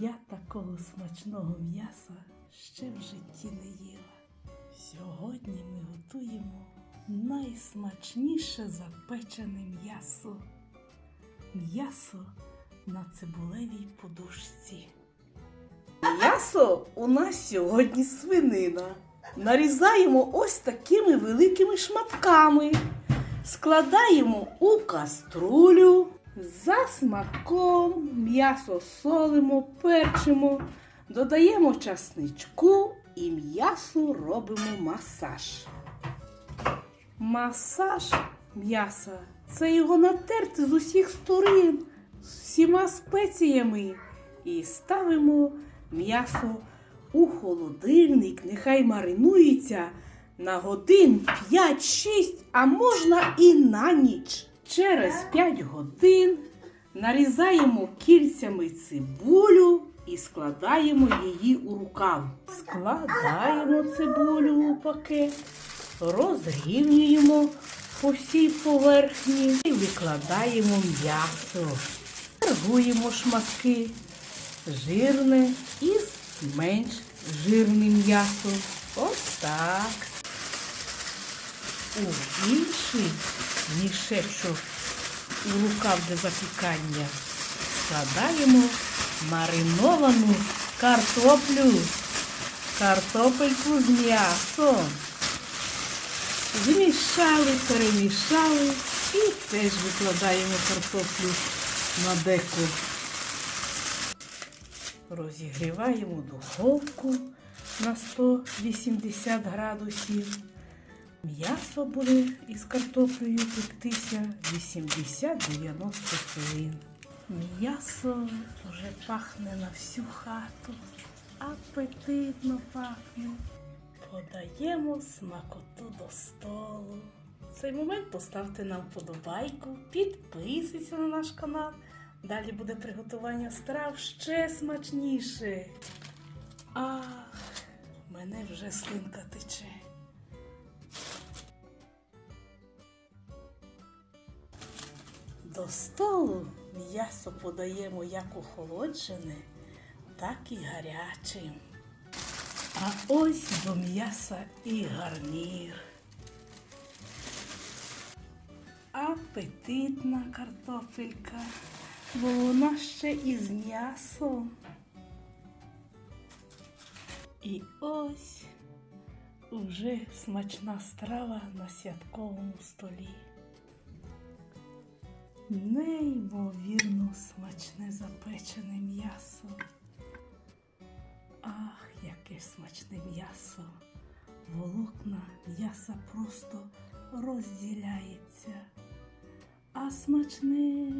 Я такого смачного м'яса ще в житті не їла. Сьогодні ми готуємо найсмачніше запечене м'ясо. М'ясо на цибулевій подушці. М'ясо у нас сьогодні свинина. Нарізаємо ось такими великими шматками. Складаємо у каструлю. За смаком м'ясо солимо, перчимо, додаємо часничку і м'ясу робимо масаж. Масаж м'яса це його натерти з усіх сторін, з всіма спеціями. І ставимо м'ясо у холодильник, нехай маринується на годин 5-6, а можна і на ніч. Через 5 годин нарізаємо кільцями цибулю і складаємо її у рукав. Складаємо цибулю у пакет, розрівнюємо по всій поверхні і викладаємо м'ясо. Торгуємо шматки жирне із менш жирним м'ясом. Ось так. У інший мішечок у рукав для запікання складаємо мариновану картоплю, картопельку з м'ясом. Змішали, перемішали і теж викладаємо картоплю на деку. Розігріваємо духовку на 180 градусів. М'ясо буде із картоплею пектися 80-90 хвилин. М'ясо вже пахне на всю хату. Апетитно пахне. Подаємо смакоту до столу. В цей момент поставте нам вподобайку, підписуйтесь на наш канал. Далі буде приготування страв ще смачніше. Ах, мене вже слинка тече. До столу м'ясо подаємо як охолоджене, так і гарячим. А ось до м'яса і гарнір. Апетитна картопелька, бо вона ще із м'ясом. І ось уже смачна страва на святковому столі. Неймовірно смачне запечене м'ясо. Ах, яке смачне м'ясо! Волокна м'яса просто розділяється. А смачне